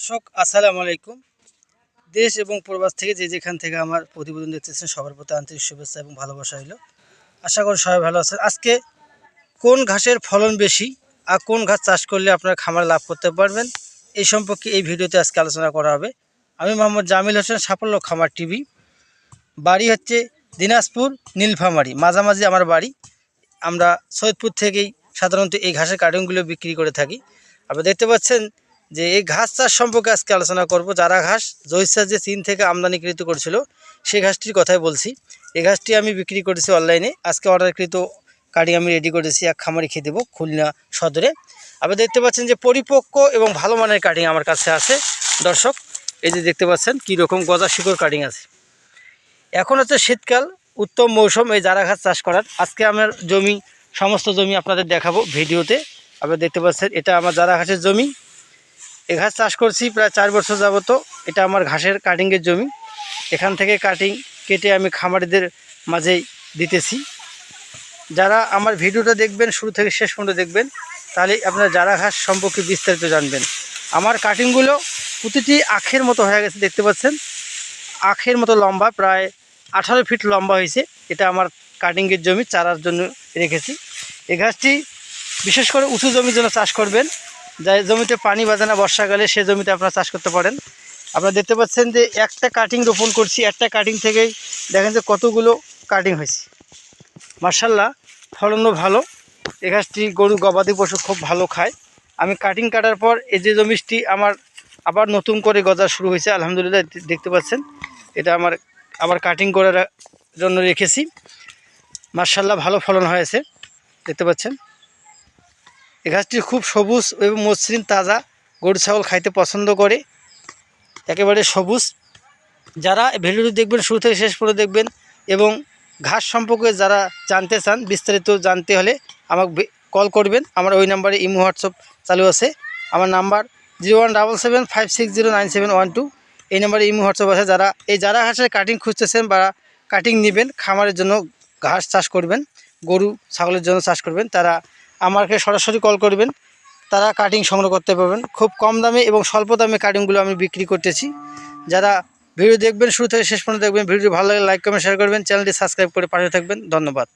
দর্শক, আসসালামু আলাইকুম। দেশ এবং প্রবাস থেকে যে যেখান থেকে আমার প্রতিবেদন দেখতেছেন, সবার প্রতি আন্তরিক শুভেচ্ছা এবং ভালোবাসা হইল আশা করি সবাই ভালো আছেন। আজকে কোন ঘাসের ফলন বেশি আর কোন ঘাস চাষ করলে আপনার খামার লাভ করতে পারবেন, এই সম্পর্কে এই ভিডিওতে আজকে আলোচনা করা হবে। আমি মোহাম্মদ জামিল হোসেন, সাফল্য খামার টিভি। বাড়ি হচ্ছে দিনাজপুর, নীলফামারি। মাঝামাঝি আমার বাড়ি। আমরা সৈয়দপুর থেকেই সাধারণত এই ঘাসের কার্টুনগুলো বিক্রি করে থাকি। আপনারা দেখতে পাচ্ছেন যে এই ঘাস চাষ সম্পর্কে আজকে আলোচনা করব। যারা ঘাস, জৈসা যে চীন থেকে আমদানিকৃত করছিল সেই ঘাসটির কথাই বলছি। এই ঘাসটি আমি বিক্রি করেছি অনলাইনে। আজকে অর্ডারকৃত কার্ডিং আমি রেডি করেছি, এক খামারে খেয়ে দেবো খুলনা সদরে। আপনি দেখতে পাচ্ছেন যে পরিপক্ক এবং ভালো মানের কাটিং আমার কাছে আছে। দর্শক, এই যে দেখতে পাচ্ছেন কীরকম গজা শিকড় কাটিং আছে। এখন হচ্ছে শীতকাল, উত্তম মৌসুম, এই জারা ঘাস চাষ করার। আজকে আমার জমি, সমস্ত জমি আপনাদের দেখাবো ভিডিওতে। আপনারা দেখতে পাচ্ছেন, এটা আমার জারা ঘাসের জমি এ ঘাস চাষ করছি প্রায় চার বছর যাবত। এটা আমার ঘাসের কাটিংয়ের জমি। এখান থেকে কাটিং কেটে আমি খামারিদের মাঝেই দিতেছি। যারা আমার ভিডিওটা দেখবেন, শুরু থেকে শেষ পর্যন্ত দেখবেন, তাহলে আপনারা জারা ঘাস সম্পর্কে বিস্তারিত জানবেন। আমার কাটিংগুলো প্রতিটি আখের মতো হয়ে গেছে, দেখতে পাচ্ছেন? আখের মতো লম্বা, প্রায় আঠারো ফিট লম্বা হয়েছে। এটা আমার কাটিংয়ের জমি, চারার জন্য রেখেছি। এ ঘাসটি বিশেষ করে উঁচু জমির জন্য চাষ করবেন। যে জমিতে পানি বাজে না বর্ষাকালে সে জমিতে আপনারা চাষ করতে পারেন। আপনারা দেখতে পাচ্ছেন যে একটা কাটিং রোপণ করছি, একটা কাটিং থেকেই দেখেন যে কতগুলো কাটিং হয়েছে। মার্শাল্লাহ ফলনও ভালো। এ ঘাসটি গরু, গবাদি পশু খুব ভালো খায়। আমি কাটিং কাটার পর এই যে জমিটি আমার আবার নতুন করে গজা শুরু হয়েছে, আলহামদুলিল্লাহ দেখতে পাচ্ছেন। এটা আমার, আবার কাটিং করার জন্য রেখেছি। মার্শাল্লাহ ভালো ফলন হয়েছে, দেখতে পাচ্ছেন। এই ঘাসটি খুব সবুজ এবং মসৃণ, তাজা। গরু, ছাগল খাইতে পছন্দ করে। একেবারে সবুজ। যারা ভিডিওটি দেখবেন, শুরু থেকে শেষ পর্যন্ত দেখবেন এবং ঘাস সম্পর্কে যারা জানতে চান, বিস্তারিত জানতে হলে আমাকে কল করবেন। আমার ওই নাম্বারে ইমো, হোয়াটসঅ্যাপ চালু আছে। আমার number zero one double seven five six zero nine seven one two. এই নাম্বারে ইমো, হোয়াটসঅ্যাপ আছে। যারা এই যারা ঘাসের কাটিং খুঁজতেছেন বা কাটিং নেবেন, খামারের জন্য ঘাস চাষ করবেন, গরু, ছাগলের জন্য চাষ করবেন, তারা আমাকে সরাসরি কল করবেন। তারা কাটিং সংগ্রহ করতে পারবেন। খুব কম দামে এবং স্বল্প দামে কাটিংগুলো আমি বিক্রি করতেছি। যারা ভিডিও দেখবেন, শুরু থেকে শেষ পর্যন্ত দেখবেন ভিডিও ভালো লাগে লাইক কমেন্ট শেয়ার করবেন। চ্যানেলটি সাবস্ক্রাইব করে পাশে থাকবেন। ধন্যবাদ।